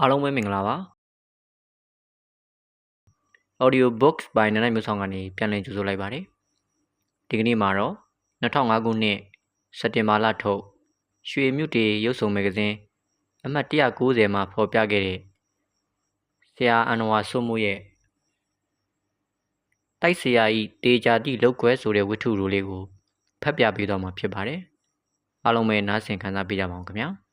အားလုံးပဲမင်္ဂလာပါ Audio Books by နန္ဒမျိုးဆောင်ကနေပြန်လည်ကြိုဆိုလိုက်ပါတယ်ဒီကနေ့မှာတော့2005ခုနှစ်စက်တင်ဘာလထုတ်ရွှေမြုပ်တေရုပ်ဆောင်မဂ္ဂဇင်းအမှတ်190မှာဖော်ပြခဲ့တဲ့ဆရာအန်နဝါဆွတ်မှုရဲ့တိုက်ဆရာဤတေချာတိလောက်ကွဲဆိုတဲ့ဝတ္ထုလိုလေးကိုဖတ်ပြပေးတော့မှာဖြစ်ပါတယ်အားလုံးပဲနားဆင်ခံစားပေးကြပါအောင်ခင်ဗျာ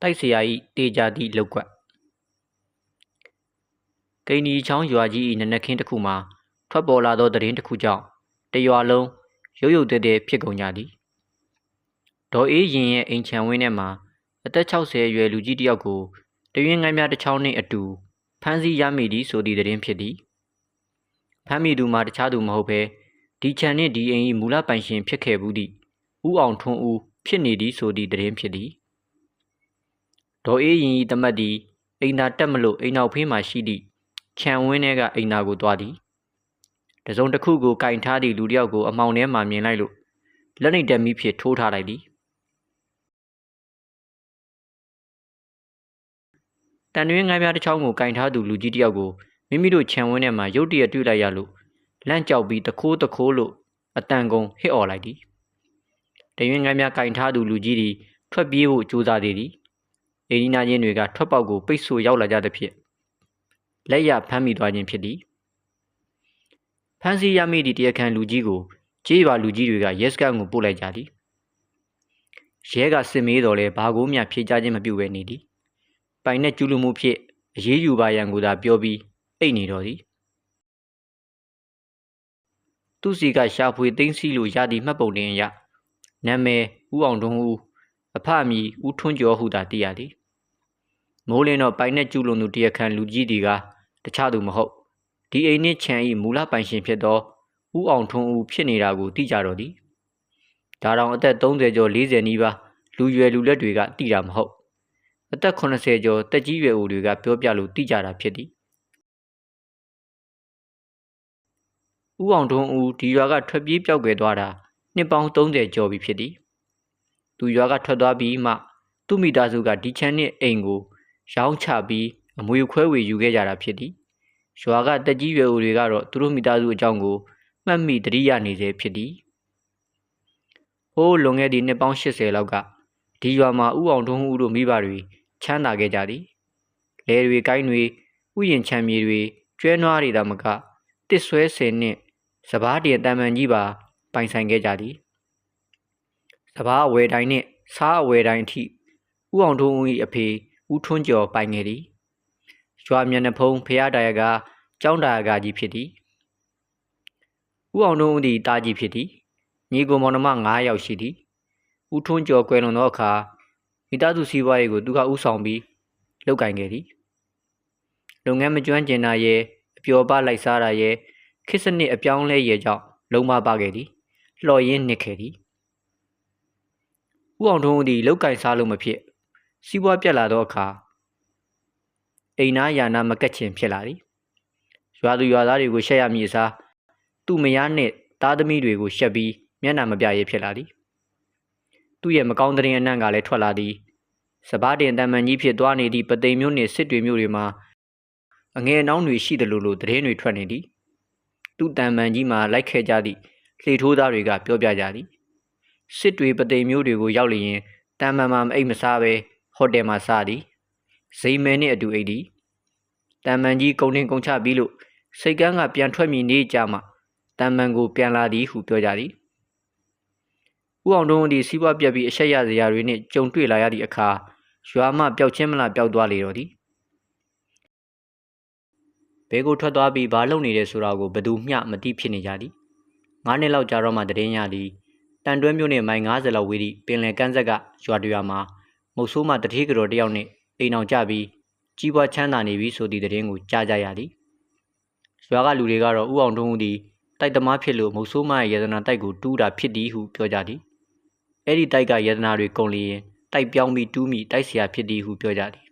တိုက်ဆရာဤတေချာတိလောက်ကွက်ကိန်းဒီချောင်းရွာကြီး၏နနက်ခင်းတစ်ခုမှာထွက်ပေါ်လာသောသတင်းတစ်ခုကြောင့်တရွာလုံးရုပ်ရုပ်တဲတဲဖြစ်ကုန်ကြသည်ဒေါ်အေးရင်ရဲ့အိမ်ချံဝင်းထဲမှာအသက်60အရွယ်လူကြီးတစ်ယောက်ကိုတရွင်းငန်းများတစ်ချောင်းနှင့်အတူဖမ်းဆီးရမိသည်ဆိုသည့်သတင်းဖြစ်သည်ဖမ်းမိသူမှာတခြားသူမဟုတ်ဘဲဒီချံနှင့်ဒီအိမ်၏မူလပိုင်ရှင်ဖြစ်ခဲ့ဘူးသည့်ဦးအောင်ထွန်းဦးဖြစ်နေသည်ဆိုသည့်သတင်းဖြစ်သည် ဒေါ်အေးရင်၏တမတ်သည်အိမ်သာတက်မလို့အိမ်နောက်ဖေးမှရှိသည့်ခြံဝင်းထဲကအိမ်သာကိုသွားသည်တစုံတစ်ခုကိုကင်ထားသည့်လူတစ်ယောက်ကိုအမောင်ထဲမှမြင်လိုက်လို့လက်နှိပ်တက်မိဖြစ်ထိုးထားလိုက်သည်တန်တွင်းငါးပြားတစ်ချောင်းကိုကင်ထားသူလူကြီးတစ်ယောက်ကိုမိမိတို့ခြံဝင်းထဲမှာရုတ်တရက်တွေ့လိုက်ရလို့လန့်ကြောက်ပြီးတခိုးတခိုးလို့အတန်ကုန်ဟစ်អော်လိုက်သည်တရွင်းငါးပြားကင်ထားသူလူကြီးသည်ထွက်ပြေးဖို့ကြိုးစားသေးသည် အိဒီနာချင်းတွေကထွက်ပေါက်ကိုပိတ်ဆို့ရောက်လာကြသဖြင့်လက်ရဖမ်းမိသွားခြင်းဖြစ်သည်ဖမ်းဆီးရမိသည့်တရားခံလူကြီးကိုကြေးပါလူကြီးတွေကရဲစခန်းကိုပို့လိုက်ကြသည်ရဲကစစ်မေးတော်လဲဘာကိုမျှဖြေချခြင်းမပြုဘဲနေသည်ပိုင်နဲ့ကျူးလူမှုဖြင့်အရေးယူပါရန်ကိုသာပြောပြီးအိတ်နေတော်သည်သူစီကရှာဖွေသိမ်းဆည်းလို့ရသည့်မှတ်ပုံတင်အရနာမည်ဦးအောင်တွန်းဦးအဖအမည်ဦးထွန်းကျော်ဟုသာသိရသည် မိုးလင်းတော့ပိုင်နဲ့ကျူးလွန်သူတရားခံလူကြီးတွေကတခြားသူမဟုတ်ဒီအိမ်နှင့်ခြံ၏မူလပိုင်ရှင်ဖြစ်သောဦးအောင်ထွန်းဦးဖြစ်နေတာကိုသိကြတော့သည်ဒါတောင်အသက်30ကျော်40နီးပါးလူရွယ်လူလက်တွေကသိတာမဟုတ်အသက်80ကျော်တက်ကြီးရွယ်အိုတွေကပြောပြလို့သိကြတာဖြစ်သည်ဦးအောင်ထွန်းဦးဒီရွာကထွက်ပြေးပြောက်ွယ်သွားတာနှစ်ပေါင်း30ကျော်ပြီဖြစ်သည်သူရွာကထွက်သွားပြီးမှသူ့မိသားစုကဒီချမ်းနဲ့အိမ်ကို ရောင်းချပြီးအမွေခွဲဝေယူခဲ့ကြတာဖြစ်သည်ရွာကတက်ကြီးရွယ်အိုတွေကတော့သူတို့မိသားစုအကြောင်းကိုမှတ်မိတတိယနေစေဖြစ်သည်ဟိုးလွန်ခဲ့သည့်နှစ်ပေါင်း80လောက်ကဒီရွာမှာဥအောင်ထွန်းဦးတို့မိဘတွေချမ်းသာခဲ့ကြသည်လယ်တွေကိုင်းတွေဥယျင်ချမ်းမြေတွေကျွဲနွားတွေသာမကတစ်ဆွဲဆင်နှင့်စပားတည်တံမှန်ကြီးပါပိုင်ဆိုင်ခဲ့ကြသည်စပားအဝယ်တိုင်းနှင့်စားအဝယ်တိုင်းအထိဥအောင်ထွန်းဦး၏အဖေ ဦးထွန်းကျော်ပိုင်ခဲ့သည်ရွာမျက်နှာဖုံးဖျားတာရကကျောင်းတာရကကြီးဖြစ်သည်ဦးအောင်တို့သည်တာကြီးဖြစ်သည်ညီကိုမောင်နှမ9ယောက်ရှိသည်ဦးထွန်းကျော်ကွယ်လွန်သောအခါမိသားစုစီးပွားရေးကိုသူကဥဆောင်ပြီးလုပ်ကင်ခဲ့သည်လုပ်ငန်းမကျွမ်းကျင်တာရဲ့အပျော်ပလိုက်စားတာရဲ့ခစ်စနစ်အပြောင်းလဲရဲ့ကြောင့်လုံမပါခဲ့သည်လှော်ရင်းနှစ်ခဲ့သည်ဦးအောင်ထွန်းသည်လောက်ကင်စားလို့မဖြစ် စီးပွားပြက်လာသောအခါအိမ်နာယာနာမကက်ချင်ဖြစ်လာသည်ရွာသူရွာသားတွေကိုရှက်ရမည်အစားသူ့မယားနှင့်သားသမီးတွေကိုရှက်ပြီးမျက်နှာမပြရဲဖြစ်လာသည်သူ့ရဲ့မကောင်းတဲ့အနံ့ကလည်းထွက်လာသည်စပားတင်တံမန်ကြီးဖြစ်သွားနေသည့်ပသိမ်မျိုးနှင့်စစ်တွေမျိုးတွေမှာအငယ်အနှောင်းတွေရှိတယ်လို့လို့သတင်းတွေထွက်နေသည်သူ့တံမန်ကြီးမှာလိုက်ခဲ့ကြသည့်လှေထိုးသားတွေကပြောပြကြသည်စစ်တွေပသိမ်မျိုးတွေကိုရောက်လျင်တံမန်မှာမအိပ်မစားပဲ ဟိုတယ်မှာစားသည်ဇိမ်မဲနှင့်အတူအိတ်သည်တံမန်ကြီးကုန်းတင်ကုန်းချပြီးလို့စိတ်ကန်းကပြန်ထွက်မြည်နေကြမှတံမန်ကိုပြန်လာသည်ဟုပြောကြသည်ဦးအောင်တုံးသည်စီးပွားပြက်ပြီးအဆက်ရစရာတွေနှင့်ကြုံတွေ့လာရသည့်အခါရွာမှပျောက်ချင်းမလားပျောက်သွားလေတော့သည်ဘဲကိုထွက်သွားပြီးဘာလုပ်နေတယ်ဆိုတာကိုဘယ်သူမျှမသိဖြစ်နေကြသည်ငါးနှစ်လောက်ကြာတော့မှတည်င်းရသည်တန်တွဲမြို့နယ်မိုင်90လောက်ဝေးသည့်ပင်လယ်ကမ်းဆက်ကရွာတရွာမှာမုုတ်ဆိုးမှတတိကတော်တယောက်နဲ့အိမ်အောင်ကြပြီးကြီးပွားချမ်းသာနေပြီဆိုသည့်သတင်းကိုကြားကြရသည်ရွာကလူတွေကတော့ဥအောင်တုံးသည်တိုက်သမားဖြစ်လို့မုတ်ဆိုးမရဲ့ယတနာတိုက်ကိုတူးတာဖြစ်သည်ဟုပြောကြသည်အဲ့ဒီတိုက်ကယတနာတွေကုန်လျင်တိုက်ပြောင်းပြီးတူးမိတိုက်ဆရာဖြစ်သည်ဟုပြောကြသည်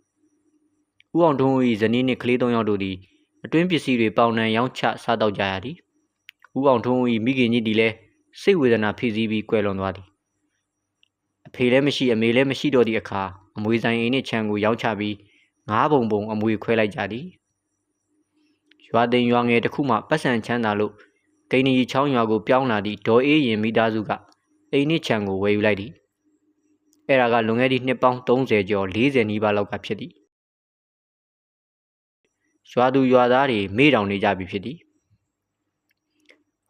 ဥအောင်တုံး၏ဇနီးနှင့်ကလေးသုံးယောက်တို့သည်အတွင်းပစ္စည်းတွေပေါင်နှံရောင်းချစားတော့ကြရသည်ဥအောင်ထုံး၏မိခင်ကြီးသည်လည်းစိတ်ဝေဒနာဖြစ်စည်းပြီးကွယ်လွန်သွားသည် ဖေလည်းမရှိအမေလည်းမရှိတော့သည့်အခါမအမွေဆိုင်အိမ်နှင့်ခြံကိုရောင်းချပြီးငါးပုံပုံအမွေခွဲလိုက်ကြသည်ရွာသိမ်ရွာငယ်တစ်ခုမှပတ်စံချမ်းသာလို့ကိန်းနီချောင်းရွာကိုပြောင်းလာသည့်ဒေါ်အေးရင်မိသားစုကအိမ်နှင့်ခြံကိုဝယ်ယူလိုက်သည်အဲ့ဒါကလွန်ခဲ့သည့်နှစ်ပေါင်း30ကျော်40နီးပါးလောက်ကဖြစ်သည်ရွာသူရွာသားတွေမေ့တောင်နေကြပြီဖြစ်သည်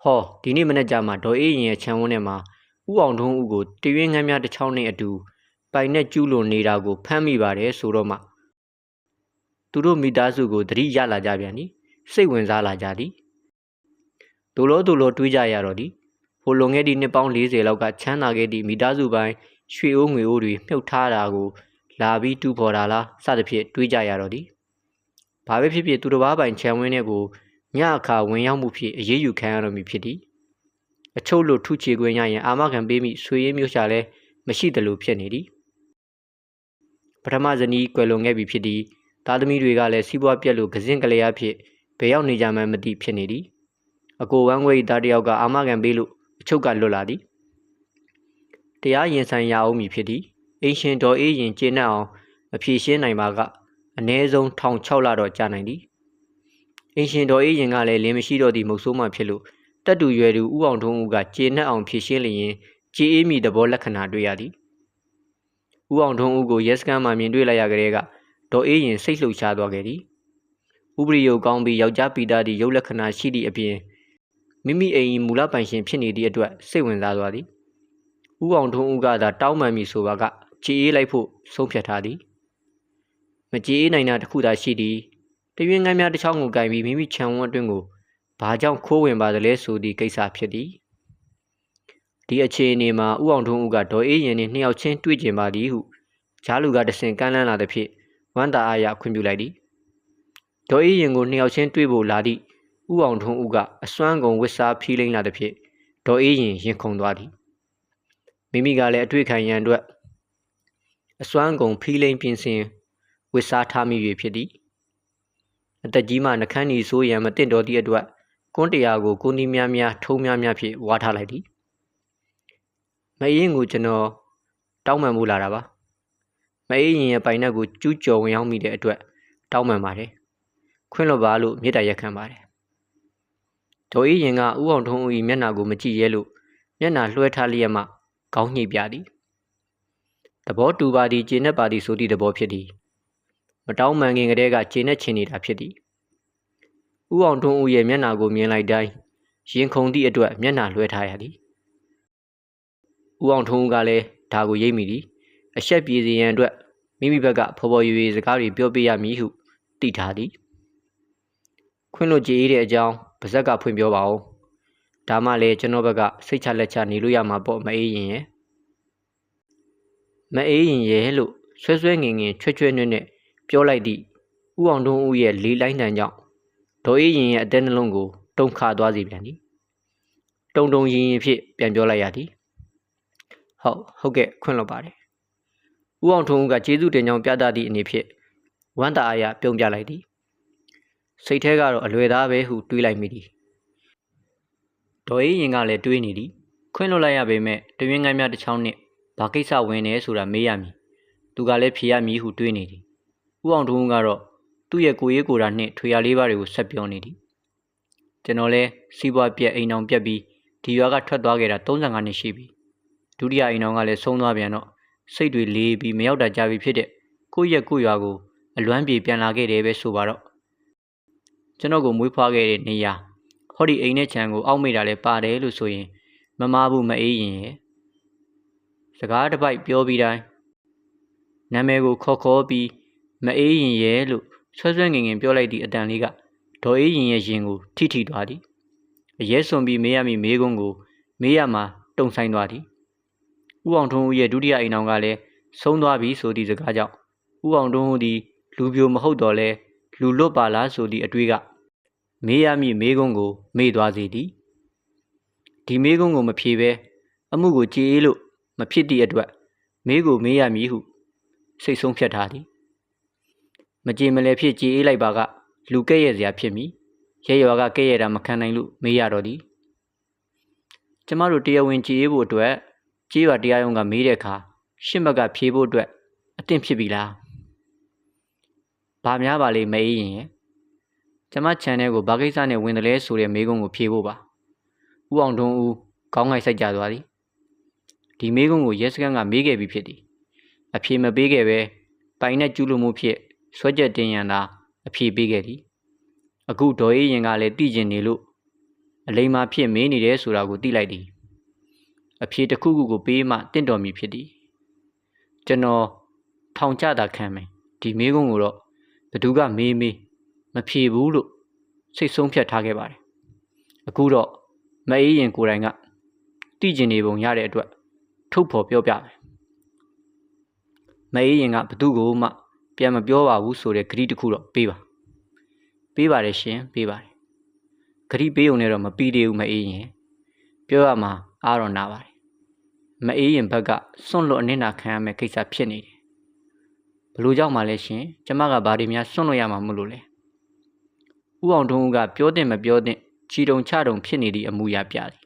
ဟောဒီနေ့မနေ့ကျမှဒေါ်အေးရင်ရဲ့ခြံဝန်းထဲမှာ ဥအောင်ထုံးဦးကိုတရွင်းငန်းများတစ်ချောင်းနဲ့အတူပိုင်နဲ့ကျူးလွန်နေတာကိုဖမ်းမိပါတယ်ဆိုတော့မှသူတို့မိသားစုကိုသတိရလာကြပြန်သည်စိတ်ဝင်စားလာကြသည်ဒိုလိုဒိုလိုတွေးကြရတော့သည်ဟိုလွန်ခဲ့သည့်နှစ်ပေါင်း40လောက်ကချမ်းသာခဲ့သည့်မိသားစုပိုင်းရွှေအိုးငွေအိုးတွေမြုပ်ထားတာကိုလာပြီးတူဖော်တာလားစသဖြင့်တွေးကြရတော့သည်ဘာပဲဖြစ်ဖြစ်သူတစ်ပါးပိုင်ခြံဝင်းထဲကိုညအခါဝင်ရောက်မှုဖြင့်အေးအေးယူခံရတော့မည်ဖြစ်သည် အချုပ်လို့ထုချေခွင့်ရရင်အာမခံပေးမိဆွေရင်းမျိုးရှာလဲမရှိသလိုဖြစ်နေသည်ပထမဇနီးကွယ်လွန်ခဲ့ပြီဖြစ်သည်သားသမီးတွေကလည်းစီးပွားပြက်လို့ကစင်ကလေးအဖြစ်ဘယ်ရောက်နေကြမှန်းမသိဖြစ်နေသည်အကိုဝမ်းဝဲသားတယောက်ကအာမခံပေးလို့အချုပ်ကလွတ်လာသည်တရားရင်ဆိုင်ရအောင်မည်ဖြစ်သည်အင်းရှင်တော်အေးရင်ကျေနပ်အောင်အဖြေရှင်းနိုင်ပါကအ ਨੇ ဆုံးထောင်6လတော့ကြာနိုင်သည်အင်းရှင်တော်အေးရင်ကလည်းလင်းမရှိတော့သည့်မုတ်ဆိုးမှဖြစ်လို့ တက်တူရွယ်သူဥအောင်ထုံးဦးကကျေနပ်အောင်ဖြေရှင်းလျင်ကြေးအေးမိသဘောလက္ခဏာတွေ့ရသည်ဥအောင်ထုံးဦးကိုရဲစခန်းမှမြင်တွေ့လိုက်ရကြတဲ့ကဒေါ်အေးရင်စိတ်လှုပ်ရှားသွားခဲ့သည်ဥပရိယုကောင်းပြီးယောက်ျားပိသားသည့်ရုပ်လက္ခဏာရှိသည့်အပြင်မိမိအိမ်မူလပိုင်ရှင်ဖြစ်နေသည့်အတွက်စိတ်ဝင်စားသွားသည်ဥအောင်ထုံးဦးကသာတောင်းပန်မိဆိုပါကကြေးအေးလိုက်ဖို့ဆုံးဖြတ်ထားသည်မကြေးအေးနိုင်တာတခုသာရှိသည်တရွင်းငန်းများတစ်ချောင်းကိုကင်ပြီးမိမိခြံဝန်းအတွင်းကို ဘာကြောင့်ခိုးဝင်ပါသလဲဆိုသည့်ကိစ္စဖြစ်သည်ဒီအခြေအနေမှာဥအောင်ထုံးဦးကဒေါ်အေးရင်နှင့်နှစ်ယောက်ချင်းတွေ့ကြပါသည်ဟုဂျားလူကတဆင်ကမ်းလှမ်းလာသဖြင့်ဝမ်းသာအားရခွင့်ပြုလိုက်သည်ဒေါ်အေးရင်ကိုနှစ်ယောက်ချင်းတွေ့ဖို့လာသည့်ဥအောင်ထုံးဦးကအစွမ်းကုန်ဝစ်စားဖီးလိမ့်လာသဖြင့်ဒေါ်အေးရင်ရင်ခုန်သွားသည်မိမိကလည်းအတွေ့ခံရန်အတွက်အစွမ်းကုန်ဖီးလိမ့်ပြင်ဆင်ဝစ်စားထားမိ၍ဖြစ်သည်အသက်ကြီးမှနှခမ်းဤဆိုးရန်မတင့်တော်သည့်အတွက် ကွန်းတရားကိုကိုနီးများများထုံးများများဖြင့်ဝါထားလိုက်သည်မအေးရင်ကိုကျွန်တော်တောင်းပန်မှုလာတာပါမအေးရင်ရဲ့ပိုင်နက်ကိုကျူးကျော်ဝင်ရောက်မိတဲ့အတွက်တောင်းပန်ပါတယ်ခွင့်လွှတ်ပါလို့မေတ္တာရက်ခံပါတယ်ဒေါ်အေးရင်ကဥအောင်ထုံးဦး၏မျက်နှာကိုမကြည့်ရဲလို့မျက်နှာလွှဲထားလျက်မှခေါင်းညှိပြသည်သဘောတူပါသည်ကျေနပ်ပါသည်ဆိုသည့်သဘောဖြစ်သည်မတောင်းမှန်ခင်ကတည်းကကျေနပ်ချင်နေတာဖြစ်သည် ဥအောင်ထွန်းဦးရဲ့မျက်နှာကိုမြင်လိုက်တိုင်းရင်ခုန်သည့်အတွက်မျက်နှာလွှဲထားရသည်ဥအောင်ထွန်းဦးကလည်းဒါကိုရိပ်မိသည်အဆက်ပြေစီရန်အတွက်မိမိဘက်ကဖော်ဖော်ရွေစကားတွေပြောပြရမည်ဟုသိထားသည်ခွင့်လို့ကြည်အေးတဲ့အကြောင်းပါဇက်ကဖွင့်ပြောပါဦးဒါမှလည်းကျွန်တော်ဘက်ကစိတ်ချလက်ချနေလို့ရမှာပေါ့မအေးရင်ရဲ့မအေးရင်ရဲ့လို့ဆွဲဆွဲငင်ငင်ချွဲချွဲနွဲ့နွဲ့ပြောလိုက်သည့်ဥအောင်တွန်းဦးရဲ့လေးလိုင်းတန်ကြောင့် ဒေါ်အေးရင်ရဲ့အသက်နှလုံးကိုတုန်ခါသွားစေပြန်သည်တုံတုံရင်ရင်ဖြစ်ပြန်ပြောလိုက်ရသည်ဟုတ်ဟုတ်ကဲ့ခွင့်လွှတ်ပါတယ်ဥအောင်ထွန်းဦးကကျေးဇူးတင်ကြောင်းပြသသည့်အနေဖြင့်ဝမ်းသာအားရပြုံးပြလိုက်သည်စိတ်ထဲကတော့အလွယ်သားပဲဟုတွေးလိုက်မိသည်ဒေါ်အေးရင်ကလည်းတွေးနေသည်ခွင့်လွှတ်လိုက်ရပေမဲ့တရွင်းငန်းများတစ်ချောင်းနှင့်ဘာကိစ္စဝင်နေဆိုတာမေးရမည်သူကလည်းဖြေရမည်ဟုတွေးနေသည်ဦးအောင်ထုံးကတော့ သူ့ရဲ့ကိုရေးကိုယ်တာနှင့်ထွေရလေးပါးတွေကိုဆက်ပြောနေသည်ကျွန်တော်လဲစီးပွားပြက်အိမ်အောင်ပြက်ပြီးဒီရွာကထွက်သွားခဲ့တာ35နှစ်ရှိပြီဒုတိယအိမ်အောင်ကလည်းဆုံးသွားပြန်တော့စိတ်တွေလေးပြီးမရောက်တာကြပြီဖြစ်တဲ့ကိုယ့်ရဲ့ကိုယ့်ရွာကိုအလွမ်းပြေပြန်လာခဲ့တယ်ပဲဆိုပါတော့ကျွန်တော်ကိုမွေးဖွားခဲ့တဲ့နေရာဟောဒီအိမ်နဲ့ခြံကိုအောက်မေ့တာလဲပါတယ်လို့ဆိုရင်မမားဘူးမအေးရင်ရဲ့စကားတစ်ပိုက်ပြောပြီးတိုင်းနာမည်ကိုခေါ်ခေါ်ပြီးမအေးရင်ရဲ့လို့ ဆွဲဆွဲငင်ငင်ပြောလိုက်သည့်အတန်လေးကဒေါ်အေးရင်ရဲ့ရင်ကိုထိထိသွားသည်အရဲစွန်ပြီးမေးရမည့်မေးခွန်းကိုမေးရမှာတုံဆိုင်သွားသည်ဥအောင်ထွန်းဦးရဲ့ဒုတိယအိမ်အောင်ကလည်းဆုံးသွားပြီဆိုသည့်စကားကြောင့်ဥအောင်ထွန်းဦးသည်လူပြိုမဟုတ်တော့လဲလူလွတ်ပါလားဆိုသည့်အတွေးကမေးရမည့်မေးခွန်းကို မေ့သွားစေသည်ဒီမေးခွန်းကိုမဖြေဘဲအမှုကိုကြည်အေးလို့မဖြစ်သည့်အတွက်မေးကိုမေးရမည်ဟုစိတ်ဆုံးဖြတ်ထားသည် မကြေမလဲဖြစ်ကြည်အေးလိုက်ပါကလူကဲ့ရဲ့စရာဖြစ်မိရဲရွာကကဲ့ရဲ့တာမခံနိုင်လို့မေးရတော့သည်ကျမတို့တရားဝင်ကြည်အေးဖို့အတွက်ကြေးရွာတရားရုံးကမေးတဲ့အခါရှင်းဘက်ကဖြေဖို့အတွက်အသင့်ဖြစ်ပြီလားဘာများပါလေမအေးရင်ရဲ့ကျမ channel ကိုဘာကိစ္စနဲ့ဝင်တယ်လဲဆိုတဲ့မေးခွန်းကိုဖြေဖို့ပါဥအောင်ထွန်းဦးခေါင်းငိုက်စိုက်ကြသွားသည်ဒီမေးခွန်းကိုရဲစခန်းကမေးခဲ့ပြီးဖြစ်သည်အဖြေမပေးခဲ့ပဲပိုင်နဲ့ကျူးလွန်မှုဖြစ် ဆွဲချက်တင်ရန်သာအဖြေပေးခဲ့သည်အခုဒေါ်အေးရင်ကလည်းတည်ကျင်နေလို့အလိမ္မာဖြစ်မေးနေတယ်ဆိုတာကိုသိလိုက်သည်အဖြေတစ်ခုခုကိုပေးမှတင့်တော်မည်ဖြစ်သည်ကျွန်တော်ထောင်ချတာခံမယ်ဒီမေးခွန်းကိုတော့ဘသူကမေးမေးမဖြေဘူးလို့စိတ်ဆုံးဖြတ်ထားခဲ့ပါတယ်အခုတော့မအေးရင်ကိုယ်တိုင်ကတည်ကျင်နေပုံရတဲ့အတွက်ထုတ်ဖော်ပြောပြမယ်မအေးရင်ကဘသူကိုမှ ပြန်မပြောပါဘူးဆိုတဲ့ဂရီတစ်ခုတော့ပေးပါပေးပါတယ်ရှင်ပေးပါတယ်ဂရီပေးုံနဲ့တော့မပြီးသေးဘူးမအေးရင်ပြောရမှာအားတော့နာပါတယ်မအေးရင်ဘက်ကစွန့်လွတ်အနစ်နာခံရမယ့်ကိစ္စဖြစ်နေတယ်ဘလို့ကြောင့်မှလဲရှင်ကျမကဘာတွေများစွန့်လွတ်ရမှာမလို့လဲဥအောင်ထုံးဦးကပြောတဲ့မပြောတဲ့ချီတုံချတုံဖြစ်နေသည့်အမူအရာပြသည်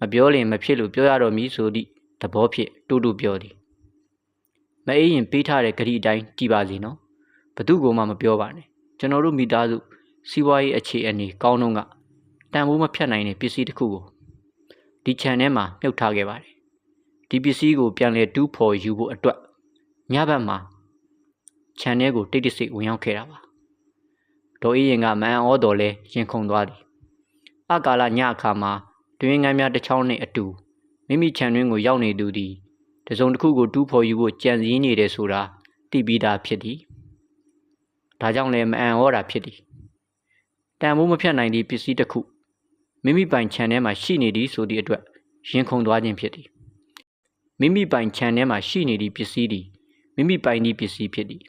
မပြောလင်မဖြစ်လို့ပြောရတော့မည်ဆိုသည့်သဘောဖြင့်တူတူပြောသည် မအေးရင်ပေးထားတဲ့ဂရီအတိုင်းကြည်ပါစေနော်ဘသူ့ကိုမှမပြောပါနဲ့ကျွန်တော်တို့မိသားစုစီးပွားရေးအခြေအနေကောင်းတော့ကတန်ဖိုးမဖြတ်နိုင်တဲ့ပစ္စည်းတစ်ခုကိုဒီခြံထဲမှာမြုပ်ထားခဲ့ပါတယ်ဒီပစ္စည်းကိုပြန်လဲတူးဖော်ယူဖို့အတွက်ညဘက်မှာခြံထဲကိုတိတ်တဆိတ်ဝင်ရောက်ခဲ့တာပါဒေါ်အေးရင်ကမန်ဩတော်လဲရင်ခုန်သွားသည်အကာလညအခါမှာတွင်ငန်းများတစ်ချောင်းနှင့်အတူမိမိခြံတွင်ကိုရောက်နေသူသည် တစုံတစ်ခုကိုတူးဖော်ယူဖို့ကြံစည်နေတယ်ဆိုတာသိပြီးသားဖြစ်သည်ဒါကြောင့်လည်းမအံ့ဩတာဖြစ်သည်တန်ဖိုးမဖြတ်နိုင်သည့်ပစ္စည်းတစ်ခုမိမိပိုင်ခြံထဲမှာရှိနေသည်ဆိုသည့်အတွက်ရင်ခုန်သွားခြင်းဖြစ်သည်မိမိပိုင်ခြံထဲမှာရှိနေသည့်ပစ္စည်းသည်မိမိပိုင်သည့်ပစ္စည်းဖြစ်သည်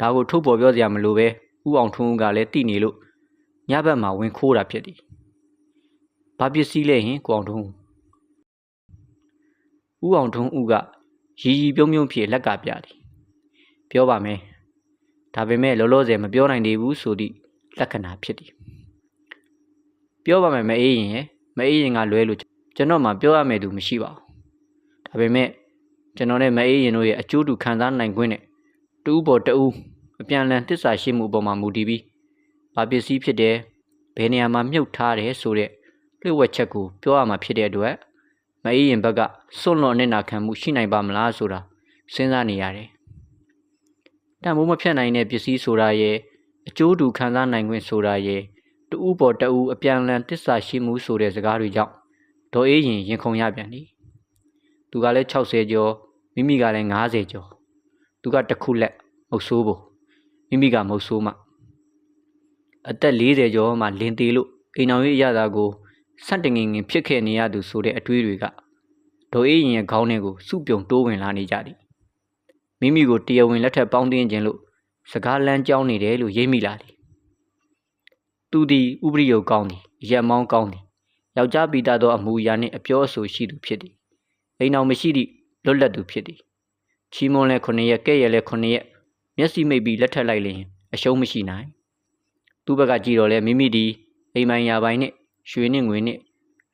ဒါကိုထုတ်ပေါ်ပြောစရာမလိုပဲဥအောင်ထွန်းကလည်းသိနေလို့ညဘက်မှာဝင်ခိုးတာဖြစ်သည်ဘာပစ္စည်းလဲဟင်ကိုအောင်ထွန်း ဥအောင်ထွန်းဦးကရီရီပြုံးပြုံးဖြေလက်ကပြသည်ပြောပါမယ်ဒါပေမဲ့လောလောဆယ်မပြောနိုင်သေးဘူးဆိုသည့်လက္ခဏာဖြစ်သည်ပြောပါမယ်မအေးရင်ရဲ့မအေးရင်ကလွဲလို့ကျွန်တော်မှပြောရမယ်သူမရှိပါဘူးဒါပေမဲ့ကျွန်တော်နဲ့မအေးရင်တို့ရဲ့အကျိုးတူခံစားနိုင်ခွင့်နဲ့တူးပေါ်တူးအပြန်လန်တစ္ဆာရှိမှုအပေါ်မှာမူတည်ပြီးဘာပစ္စည်းဖြစ်တယ်ဘယ်နေရာမှာမြုပ်ထားတယ်ဆိုတဲ့လျှို့ဝှက်ချက်ကိုပြောရမှာဖြစ်တဲ့အတွက် မအေးရင်ဘက်ကစွန့်လွတ်နေနာခံမှုရှိနိုင်ပါမလားဆိုတာစဉ်းစားနေရတယ်တန်ဖိုးမဖြတ်နိုင်တဲ့ပစ္စည်းဆိုတာရဲ့အကျိုးတူခံစားနိုင်ခွင့်ဆိုတာရဲ့တူဥပေါ်တူအပြန်လန်တစ္ဆာရှိမှုဆိုတဲ့စကားတွေကြောင့်ဒေါ်အေးရင်ရင်ခုန်ရပြန်သည်သူကလည်း60ကျော်မိမိကလည်း90ကျော်သူကတစ်ခုလက်မုတ်ဆိုးဖို့မိမိကမုတ်ဆိုးမှအသက်40ကျော်မှလင်သေးလို့အိမ်တော်ရေးရတာကို စက်တငင်ငင်ဖြစ်ခဲ့နေရသူဆိုတဲ့အတွေးတွေကဒေါ်အေးရင်ရဲ့ခေါင်းထဲကိုစုပြုံတိုးဝင်လာနေကြသည်မိမိကိုတရားဝင်လက်ထက်ပေါင်းတင်ခြင်းလို့စကားလမ်းကြောင်းနေတယ်လို့ရိပ်မိလာသည်သူသည်ဥပရိယုတ်ကောင်းသည်ရက်မောင်းကောင်းသည်ယောက်ျားပိသားသောအမူအရာနှင့်အပြောအဆိုရှိသူဖြစ်သည်အိမ်တော်မရှိသည့်လွတ်လပ်သူဖြစ်သည်ချီမွန်လဲ9ရက်ကဲ့ရလဲ9ရက်မျက်စိမိတ်ပြီးလက်ထက်လိုက်လျင်အရှုံးမရှိနိုင်သူ့ဘက်ကကြည့်တော့လဲမိမိဒီအိမ်မိုင်ယာပိုင်းနဲ့ ရွှေနဲ့ငွေနဲ့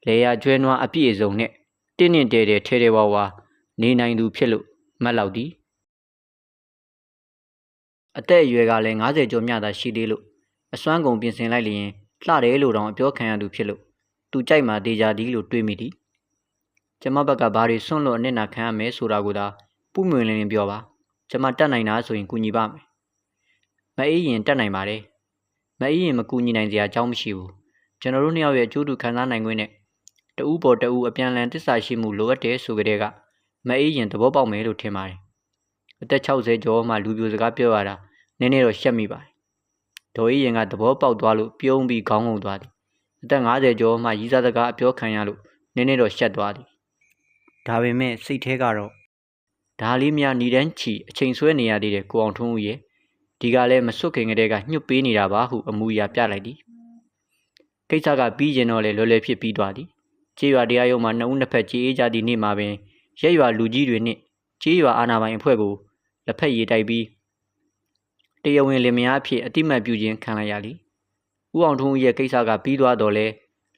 လေယာကျွဲနွားအပြည့်အစုံနဲ့တင်းတင်းတဲတဲထဲထဲဝါဝါနေနိုင်သူဖြစ်လို့မှတ်လောက်သည်အသက်အရွယ်ကလည်း90ကျော်မြသာရှိသေးလို့အစွမ်းကုန်ပြင်ဆင်လိုက်လျင်လှတယ်လို့တောင်အပြောခံရသူဖြစ်လို့သူကြိုက်မှဒေကြသည်လို့တွေးမိသည်ကျမဘက်ကဘာတွေဆွန့်လွတ်အနစ်နာခံရမယ်ဆိုတာကိုသာပုမြင်လင်းလင်းပြောပါကျမတတ်နိုင်တာဆိုရင်ကူညီပါမယ်မအေးရင်တတ်နိုင်ပါတယ်မအေးရင်မကူညီနိုင်စရာအကြောင်းမရှိဘူး ကျွန်တော်တို့နှစ်ယောက်ရဲ့အကျိုးတူခံစားနိုင်ခွင့်နဲ့တဦးပေါ်တဦးအပြန်လန်တစ္ဆာရှိမှုလိုအပ်တယ်ဆိုကြတဲ့ကမအေးရင်သဘောပေါက်မယ်လို့ထင်ပါတယ်အသက်60ကျော်မှလူပြိုစကားပြောရတာနည်းနည်းတော့ရှက်မိပါတယ်ဒေါ်အေးရင်ကသဘောပေါက်သွားလို့ပြုံးပြီးခေါင်းငုံသွားသည်အသက်50ကျော်မှရီးစားစကားအပြောခံရလို့နည်းနည်းတော့ရှက်သွားသည်ဒါပေမဲ့စိတ်ထဲကတော့ဒါလေးများညီတန်းချီအချိန်ဆွဲနေရသေးတယ်ကိုအောင်ထွန်းဦးရဲ့ဒီကလည်းမစွတ်ခင်ကတည်းကညှုပ်ပေးနေတာပါဟုအမူအရာပြလိုက်သည် ကိစ္စကပြီးရင်တော့လေလွယ်လွယ်ဖြစ်ပြီးသွားသည်ကြေးရွာတရားရုံးမှာနှစ်ဦးနှစ်ဖက်ကြေးအေးကြသည့်နေ့မှာပင်ရက်ရွာလူကြီးတွေနှင့်ကြေးရွာအာဏာပိုင်အဖွဲ့ကိုလက်ဖက်ရည်တိုက်ပြီးတရားဝင်လင်မယားအဖြစ်အတိမတ်ပြုခြင်းခံလိုက်ရသည်ဦးအောင်ထွန်းရဲ့ကိစ္စကပြီးသွားတော့လဲ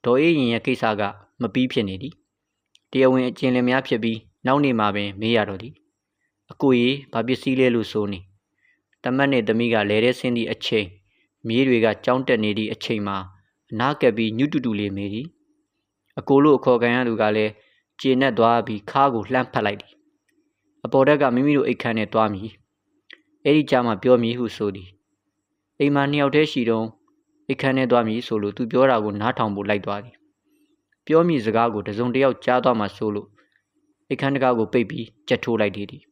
ဒေါ်အေးရင်ရဲ့ကိစ္စကမပြီးဖြစ်နေသည်တရားဝင်အကျဉ်းလင်မယားဖြစ်ပြီးနောက်နေ့မှာပင်မေးရတော့သည်အကိုကြီးဘာပစ္စည်းလဲလို့ဆိုနေတမတ်နဲ့သမီးကလဲတဲ့ဆင်းသည့်အချိန်မြေးတွေကကြောင်းတက်နေသည့်အချိန်မှာ အနာကပ်ပြီးညွတ်တူတူလေးမေးသည်အကိုလို့အခေါ်ခံရသူကလည်းကျေနပ်သွားပြီးခါးကိုလှမ်းဖက်လိုက်သည်အပေါ်တက်ကမိမိတို့အိတ်ခမ်းနဲ့တွားမိအဲ့ဒီကြားမှာပြောမိဟုဆိုသည်အိမ်မှာနှစ်ယောက်တည်းရှိတော့အိတ်ခမ်းနဲ့တွားမိဆိုလို့သူပြောတာကိုနားထောင်ဖို့လိုက်သွားသည်ပြောမိစကားကိုတစုံတစ်ယောက်ကြားသွားမှဆိုလို့အိတ်ခမ်းတကားကိုပိတ်ပြီးကြက်ထိုးလိုက်သေးသည်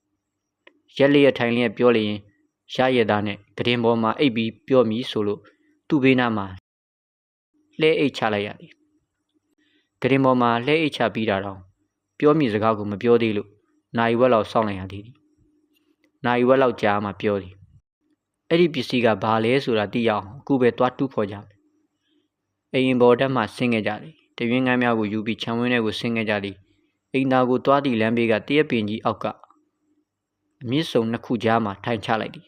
ရက်လျက်ထိုင်လျက်ပြောလျင်ရရသားနဲ့ကတင်ပေါ်မှာအိပ်ပြီးပြောမိဆိုလို့သူ့ဘေးနားမှာ လှဲအိတ်ချလိုက်ရသည်ကတင်ပေါ်မှာလှဲအိတ်ချပြီးတာတော့ပြောမိစကားကိုမပြောသေးလို့နိုင်ဝက်လောက်စောင့်လိုက်ရသေးသည်နိုင်ဝက်လောက်ကြာမှပြောသည်အဲ့ဒီပစ္စည်းကဘာလဲဆိုတာသိရအောင်အခုပဲသွားတူးဖော်ကြမယ်အိမ်ဘော်တက်မှဆင်းခဲ့ကြသည်တရွင်းငန်းများကိုယူပြီးခြံဝင်းထဲကိုဆင်းခဲ့ကြသည်အိမ်သားကိုသွားသည့်လမ်းဘေးကတရက်ပင်ကြီးအောက်ကအမြင့်စုံနှစ်ခုကြားမှာထိုင်ချလိုက်သည်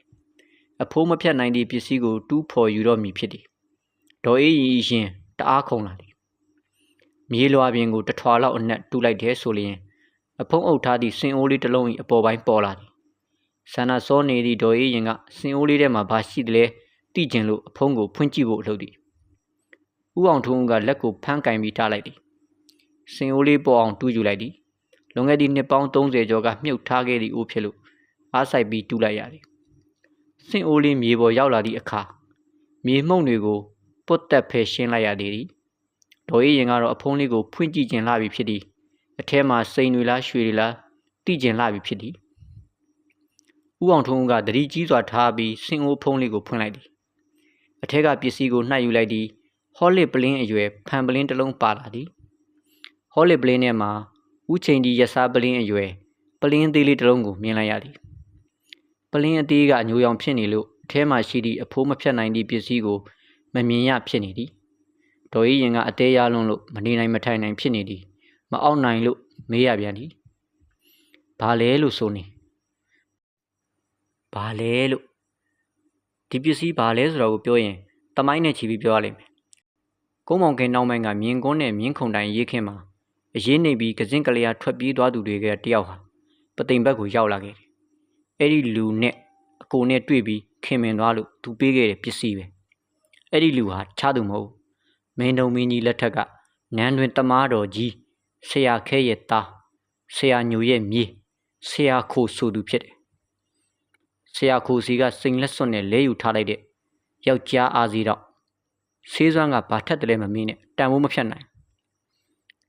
အဖိုးမဖြတ်နိုင်သည့်ပစ္စည်းကိုတူးဖော်ယူတော့မည်ဖြစ်သည် ဒေါ်အေးရီရင်တအားခုံလာသည်မြေလွာပြင်ကိုတထွာလောက်အနက်တူးလိုက်တယ်ဆိုလျင်အဖုံးအုပ်ထားသည့်စင်အိုးလေးတစ်လုံး၏အပေါ်ပိုင်းပေါ်လာသည်ဆန္ဒစောနေသည့်ဒေါ်အေးရင်ကစင်အိုးလေးထဲမှာဘာရှိသလဲသိကျင်လို့အဖုံးကိုဖွင့်ကြည့်ဖို့လှုပ်သည်ဥအောင်ထုံးကလက်ကိုဖမ်းကင်ပြီးထားလိုက်သည်စင်အိုးလေးပေါ်အောင်တူးယူလိုက်သည်လွန်ခဲ့သည့်နှစ်ပေါင်း30ကျော်ကမြုပ်ထားခဲ့သည့်အိုးဖြစ်လို့အားဆိုင်ပြီးတူးလိုက်ရသည်စင်အိုးလေးမြေပေါ်ရောက်လာသည့်အခါမြေမှုန့်တွေကို ပုတ်တက်ဖယ်ရှင်းလိုက်ရသေးသည်ဒေါ်အေးရင်ကတော့အဖုံးလေးကိုဖွင့်ကြည့်ခြင်းလာပြီဖြစ်သည်အထဲမှာစိန်တွေလားရွှေတွေလားတိကျင်လာပြီဖြစ်သည်ဥအောင်ထုံးကတတိကြီးစွာထားပြီးစင်အိုးဖုံးလေးကိုဖွင့်လိုက်သည်အထက်ကပစ္စည်းကိုနှိုက်ယူလိုက်သည်ဟောလစ်ပလင်းအရွယ်ဖန်ပလင်းတစ်လုံးပါလာသည်ဟောလစ်ပလင်းထဲမှာဥချိန်ကြီးရစားပလင်းအရွယ်ပလင်းသေးလေးတစ်လုံးကိုမြင်လိုက်ရသည်ပလင်းအသေးကအညိုရောင်ဖြစ်နေလို့အထဲမှာရှိသည့်အဖိုးမဖြတ်နိုင်သည့်ပစ္စည်းကို မမြင်ရဖြစ်နေသည်ဒေါ်ရီရင်ကအသေးရလွန်းလို့မနေနိုင်မထိုင်နိုင်ဖြစ်နေသည်မအောင်နိုင်လို့မေးရပြန်သည်ဘာလဲလို့ဆိုနေဘာလဲလို့ဒီပစ္စည်းဘာလဲဆိုတော့ကိုပြောရင်တမိုင်းနဲ့ချီပြီးပြောရလိမ့်မယ်ကုန်းမောင်ကင်းနောက်ပိုင်းကမြင်းကုန်းနဲ့မြင်းခုံတိုင်ရေးခင်းမှာအရေးနေပြီးကစင်းကလေးကထွက်ပြေးသွားသူတွေကတယောက်ဟာပသိမ်ဘက်ကိုရောက်လာခဲ့တယ်အဲ့ဒီလူနဲ့အကိုနဲ့တွေ့ပြီးခင်မင်သွားလို့သူပေးခဲ့တဲ့ပစ္စည်းပဲ အဲ့ဒီလူဟာချသူမဟုတ်မင်းတုံမင်းကြီးလက်ထက်ကနန်းတွင်တမားတော်ကြီးဆရာခဲရဲ့သားဆရာညိုရဲ့မြေးဆရာခိုဆိုသူဖြစ်တယ်ဆရာခိုစီကစိန်လက်စွပ်နဲ့လဲယူထားလိုက်တဲ့ယောက်ျားအားစီတော့ဆေးစွမ်းကဘာထက်တယ်လဲမမင်းနဲ့တန်ဖိုးမဖြတ်နိုင်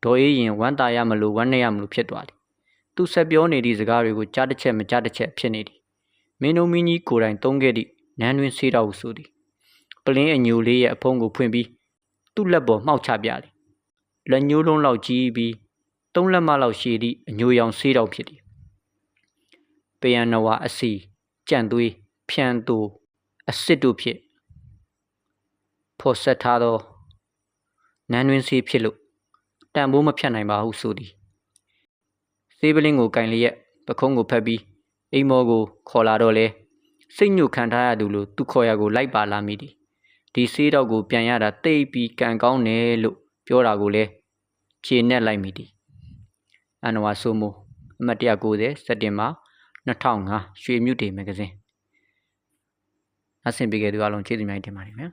ဒေါ်အေးရင်ဝမ်းตาရမလို့ဝမ်းနဲ့ရမလို့ဖြစ်သွားတယ်သူဆက်ပြောနေသည့်စကားတွေကိုကြားတစ်ချက်မကြားတစ်ချက်ဖြစ်နေသည်မင်းတို့မင်းကြီးကိုယ်တိုင်သုံးခဲ့သည့်နန်းတွင်ဆေးတော်ဟုဆိုသည်ပ လင်းအညိုလေးရဲ့အဖုံးကိုဖွင့်ပြီးသူ့လက်ပေါ်မှောက်ချပြသည်လက်ညှိုးလုံးလောက်ကြီးပြီးသုံးလက်မလောက်ရှည်သည့်အညိုရောင်ဆေးတော်ဖြစ်သည်ပယံနဝါအစီကြံ့သွေးဖြန်တူအစ်စ်တို့ဖြစ်ဖော်ဆက်ထားသောနန်းတွင်ဆေးဖြစ်လို့တန်ဖိုးမဖြတ်နိုင်ပါဟုဆိုသည်ဆေးပလင်းကိုကင်လျက်ပခုံးကိုဖက်ပြီးအိမ်မောကိုခေါ်လာတော့လေစိတ်ညှို့ခံထားရသူလိုသူခေါ်ရကိုလိုက်ပါလာမိသည် ဒီဆေးတော့ကိုပြန်ရတာတိတ်ပြီးကံကောင်းတယ်လို့ပြောတာကိုလည်းခြေနဲ့လိုက်မိသည်အန်နဝါဆိုမိုအမှတ်190စက်တင်ဘာ2005ရွှေမြူတေမဂဇင်းအဆင်ပြေကြသူအလုံးကျေးဇူးများတင်ပါတယ်ခင်ဗျာ